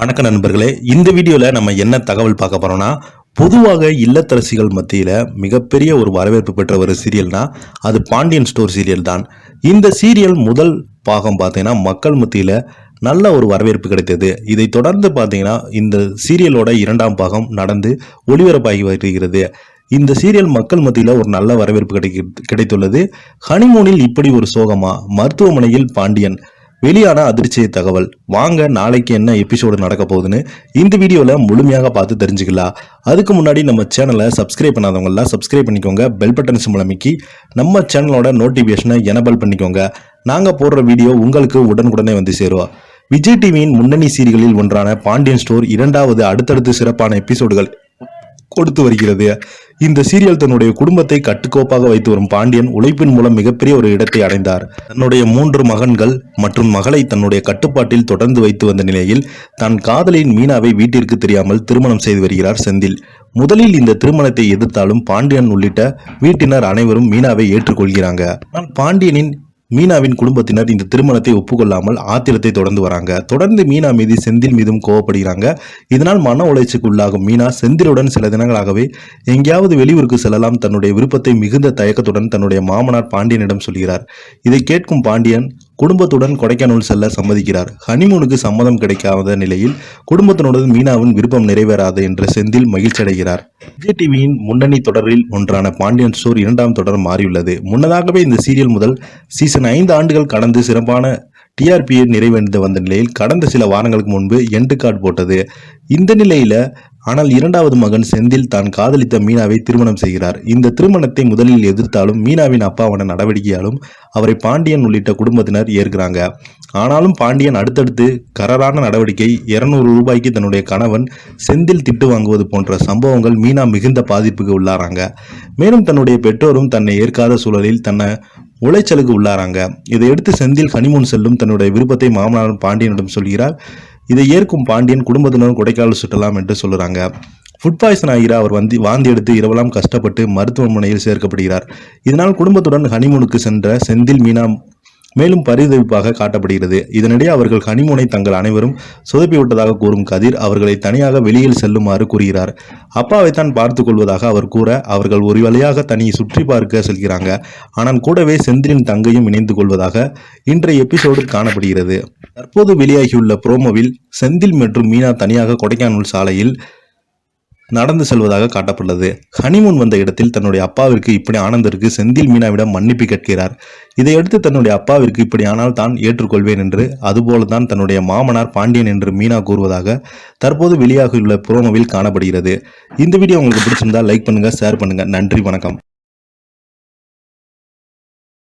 வணக்க நண்பர்களே. இந்த வீடியோவில் நம்ம என்ன தகவல் பார்க்க போகிறோம்னா பொதுவாக இல்லத்தரசிகள் மத்தியில் மிகப்பெரிய ஒரு வரவேற்பு பெற்ற ஒரு சீரியல்னா அது பாண்டியன் ஸ்டோர் சீரியல் தான். இந்த சீரியல் முதல் பாகம் பார்த்தீங்கன்னா மக்கள் மத்தியில் நல்ல ஒரு வரவேற்பு கிடைத்தது. இதை தொடர்ந்து பார்த்தீங்கன்னா இந்த சீரியலோட இரண்டாம் பாகம் நடந்து ஒளிபரப்பாகி வருகிறது. இந்த சீரியல் மக்கள் மத்தியில் ஒரு நல்ல வரவேற்பு கிடைக்க கிடைத்துள்ளது. ஹனிமூனில் இப்படி ஒரு சோகமா மருத்துவமனையில் பாண்டியன் வெளியான அதிர்ச்சி தகவல். வாங்க நாளைக்கு என்ன எபிசோடு நடக்க போகுதுன்னு இந்த வீடியோவில் முழுமையாக பார்த்து தெரிஞ்சுக்கலாம். அதுக்கு முன்னாடி நம்ம சேனலை சப்ஸ்கிரைப் பண்ணாதவங்களாம் சப்ஸ்கிரைப் பண்ணிக்கோங்க. பெல் பட்டன்ஸ் சிம்பிள் நம்ம சேனலோட நோட்டிஃபிகேஷனை எனபிள் பண்ணிக்கோங்க. நாங்கள் போடுற வீடியோ உங்களுக்கு உடனுக்குடனே வந்து சேருவோம் விஜய் டிவியின் முன்னணி சீரியலில் ஒன்றான பாண்டியன் ஸ்டோர் இரண்டாவது அடுத்தடுத்து சிறப்பான எபிசோடுகள் கொடுத்து வருகிறது. இந்த சீரியல் தன்னுடைய குடும்பத்தை கட்டுக்கோப்பாக வைத்து வரும் பாண்டியன் உழைப்பின் மூலம் மிகப்பெரிய ஒரு இடத்தை அடைந்தார். தன்னுடைய மூன்று மகன்கள் மற்றும் மகளை தன்னுடைய கட்டுப்பாட்டில் தொடர்ந்து வைத்து வந்த நிலையில் தன் காதலின் மீனாவை வீட்டிற்கு தெரியாமல் திருமணம் செய்து வருகிறார் செந்தில். முதலில் இந்த திருமணத்தை எதிர்த்தாலும் பாண்டியன் உள்ளிட்ட வீட்டினர் அனைவரும் மீனாவை ஏற்றுக்கொள்கிறாங்க. ஆனால் பாண்டியனின் மீனாவின் குடும்பத்தினர் இந்த திருமணத்தை ஒப்புக்கொள்ளாமல் ஆத்திரத்தை தொடர்ந்து வராங்க. தொடர்ந்து மீனா மீது செந்தில் மீதும் கோவப்படுகிறாங்க. இதனால் மன உளைச்சலுக்கு உள்ளாகும் மீனா செந்திலுடன் சில தினங்களாகவே எங்கேயாவது வெளியூருக்கு செல்லலாம். தன்னுடைய விருப்பத்தை மிகுந்த தயக்கத்துடன் தன்னுடைய மாமனார் பாண்டியனிடம் சொல்கிறார். இதை கேட்கும் பாண்டியன் குடும்பத்துடன் கொடைக்கானல் செல்ல சம்மதிக்கிறார். ஹனிமூனுக்கு சம்மதம் கிடைக்காத நிலையில் குடும்பத்தினுடன் மீனாவின் விருப்பம் நிறைவேறாது என்று செந்தில் மகிழ்ச்சி அடைகிறார் விஜய் டிவியின் முன்னணி தொடரில் ஒன்றான பாண்டியன் ஸ்டோர் இரண்டாம் தொடர் மாறியுள்ளது. முன்னதாகவே இந்த சீரியல் முதல் சீசன் ஐந்து ஆண்டுகள் கடந்து சிறப்பான டிஆர்பியை நிறைவடைந்து வந்த நிலையில் கடந்த சில வாரங்களுக்கு முன்பு எண்டு கார்டு போட்டது. இந்த நிலையில ஆனால் இரண்டாவது மகன் செந்தில் தான் காதலித்த மீனாவை திருமணம் செய்கிறார். இந்த திருமணத்தை முதலில் எதிர்த்தாலும் மீனாவின் அப்பாவான நடவடிக்கையாலும் அவரை பாண்டியன் உள்ளிட்ட குடும்பத்தினர் ஏற்கிறாங்க. ஆனாலும் பாண்டியன் அடுத்தடுத்து கரரான நடவடிக்கை இருநூறு ரூபாய்க்கு தன்னுடைய கணவன் செந்தில் திட்டு வாங்குவது போன்ற சம்பவங்கள் மீனா மிகுந்த பாதிப்புக்கு உள்ளாராங்க மேலும் தன்னுடைய பெற்றோரும் தன்னை ஏற்காத சூழலில் தன்னை உளைச்சலுக்கு உள்ளாராங்க. இதையடுத்து செந்தில் ஹனிமூன் செல்லும் தன்னுடைய விருப்பத்தை மாமனார் பாண்டியனிடம் சொல்கிறார். இதை ஏற்கும் பாண்டியன் குடும்பத்தினரும் கொடைக்கானல் சுற்றலாம் என்று சொல்லுறாங்க. ஃபுட் பாய்சன் ஆகிற அவர் வந்து வாந்தி எடுத்து இரவலாம் கஷ்டப்பட்டு மருத்துவமனையில் சேர்க்கப்படுகிறார். இதனால் குடும்பத்துடன் ஹனிமூனுக்கு சென்ற செந்தில் மீனா மேலும் பரிதவிப்பாக காட்டப்படுகிறது. இதனிடையே அவர்கள் ஹனிமூனை தங்கள் அனைவரும் சுதப்பிவிட்டதாக கூறும் கதிர் அவர்களை தனியாக வெளியில் செல்லுமாறு கூறுகிறார். அப்பாவை தான் பார்த்து கொள்வதாக அவர் கூற அவர்கள் ஒரு வழியாக தனியை சுற்றி பார்க்க செல்கிறாங்க. ஆனால் கூடவே செந்திலின் தங்கையும் இணைந்து கொள்வதாக இன்றைய எபிசோடு காணப்படுகிறது. தற்போது வெளியாகியுள்ள புரோமோவில் செந்தில் மற்றும் மீனா தனியாக கொடைக்கானல் சாலையில் நடந்து செல்வதாக காட்டப்பட்டது ஹனிமூன் வந்த இடத்தில் தன்னுடைய அப்பாவிற்கு இப்படி ஆனந்தருக்கு செந்தில் மீனாவிடம் மன்னிப்பு கேட்கிறார். இதையடுத்து தன்னுடைய அப்பாவிற்கு இப்படி ஆனால் தான் ஏற்றுக்கொள்வேன் என்று அதுபோல தான் தன்னுடைய மாமனார் பாண்டியன் என்று மீனா கூறுவதாக தற்போது வெளியாகியுள்ள புரோமோவில் காணப்படுகிறது. இந்த வீடியோ உங்களுக்கு பிடிச்சிருந்தா லைக் பண்ணுங்க ஷேர் பண்ணுங்க. நன்றி வணக்கம்.